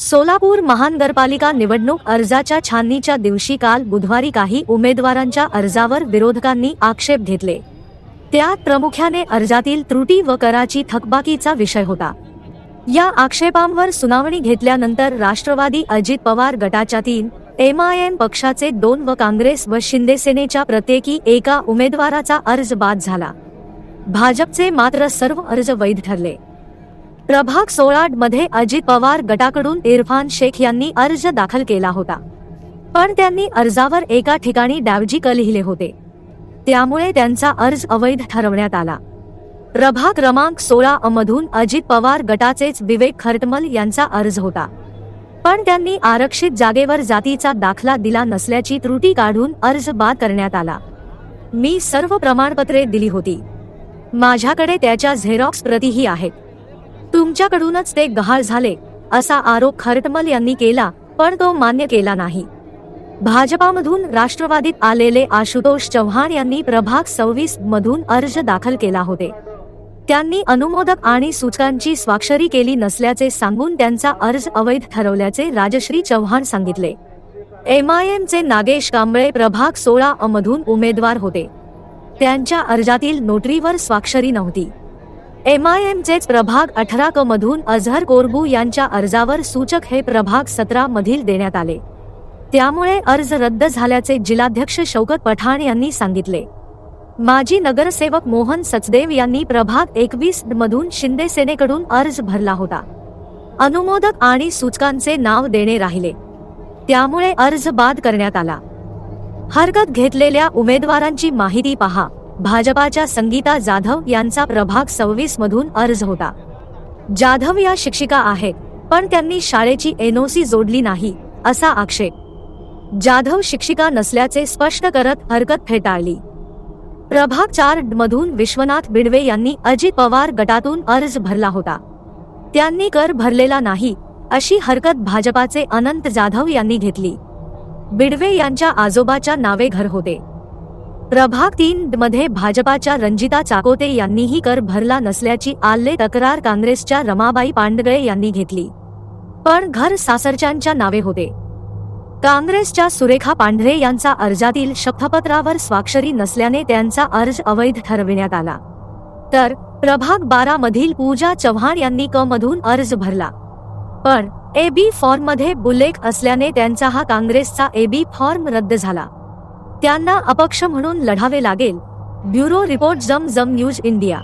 सोलापूर महानगरपालिका निवडणूक अर्जाच्या छाननीच्या दिवशी काल बुधवारी काही उमेदवारांच्या अर्जावर विरोधकांनी आक्षेप घेतले. त्यात प्रामुख्याने अर्जातील त्रुटी व कराची थकबाकीचा विषय होता. या आक्षेपांवर सुनावणी घेतल्यानंतर राष्ट्रवादी अजित पवार गटाच्या तीन एम आय एम पक्षाचे दोन व काँग्रेस व शिंदेसेनेच्या प्रत्येकी एका उमेदवाराचा अर्ज बाद झाला. भाजपचे मात्र सर्व अर्ज वैध ठरले. प्रभाग सोळा मध्ये अजित पवार गटाकडून इरफान शेख यांनी अर्ज दाखल केला होता. पण त्यांनी अर्जावर एका ठिकाणी डॅवजी क लिहिले होते. त्यामुळे त्यांचा अर्ज अवैध ठरवण्यात आला. प्रभाग क्रमांक सोळा मधून अजित पवार गटाचेच विवेक खरटमल यांचा अर्ज होता. पण त्यांनी आरक्षित जागेवर जातीचा दाखला दिला नसल्याची त्रुटी काढून अर्ज बाद करण्यात आला. मी सर्व प्रमाणपत्रे दिली होती. माझ्याकडे त्याच्या झेरॉक्स प्रतीही आहेत. तुमच्याकडूनच ते गहाळ झाले असा आरोप खरटमल यांनी केला पण तो मान्य केला नाही. भाजपामधून राष्ट्रवादीत आलेले आशुतोष चव्हाण यांनी प्रभाग सव्वीस मधून अर्ज दाखल केला होते. त्यांनी अनुमोदक आणि सूचकांची स्वाक्षरी केली नसल्याचे सांगून त्यांचा अर्ज अवैध ठरवल्याचे राजश्री चव्हाण सांगितले. एमआयएमचे नागेश कांबळे प्रभाग सोळा अमधून मधून उमेदवार होते. त्यांच्या अर्जातील नोटरीवर स्वाक्षरी नव्हती. एम आय एमचेच प्रभाग अठरा क मधून अझहर कोरबू यांच्या अर्जावर सूचक हे प्रभाग सतरा मधील देण्यात आले. त्यामुळे अर्ज रद्द झाल्याचे जिल्हाध्यक्ष शौकत पठाण यांनी सांगितले. माजी नगरसेवक मोहन सचदेव यांनी प्रभाग एकवीस मधून शिंदे सेनेकडून अर्ज भरला होता. अनुमोदक आणि सूचकांचे नाव देणे राहिले. त्यामुळे अर्ज बाद करण्यात आला. हरकत घेतलेल्या उमेदवारांची माहिती पहा. भाजपाच्या संगीता जाधव यांचा प्रभाग सव्वीस मधून अर्ज होता. जाधव या शिक्षिका आहेत पण त्यांनी शाळेची एनओसी जोडली नाही असा आक्षेप. जाधव शिक्षिका नसल्याचे स्पष्ट करत हरकत फेटाळली. प्रभाग चार मधून विश्वनाथ बिडवे यांनी अजित पवार गटातून अर्ज भरला होता. त्यांनी कर भरलेला नाही अशी हरकत भाजपाचे अनंत जाधव यांनी घेतली. बिडवे यांच्या आजोबाच्या नावे घर होते. प्रभाग तीन मध्ये भाजपाच्या रंजिता चाकोते यांनीही कर भरला नसल्याची आल्ले तक्रार काँग्रेसच्या रमाबाई पांडगळे यांनी घेतली. पण घर सासरच्यांच्या नावे होते. काँग्रेसच्या सुरेखा पांढरे यांचा अर्जातील शपथपत्रावर स्वाक्षरी नसल्याने त्यांचा अर्ज अवैध ठरविण्यात आला. तर प्रभाग बारा मधील पूजा चव्हाण यांनी क मधून अर्ज भरला. पण ए बी फॉर्ममध्ये बुलेख असल्याने त्यांचा हा काँग्रेसचा ए बी फॉर्म रद्द झाला. त्यांना अपक्ष म्हणून लढावे लागेल. ब्युरो रिपोर्ट जम जम न्यूज इंडिया.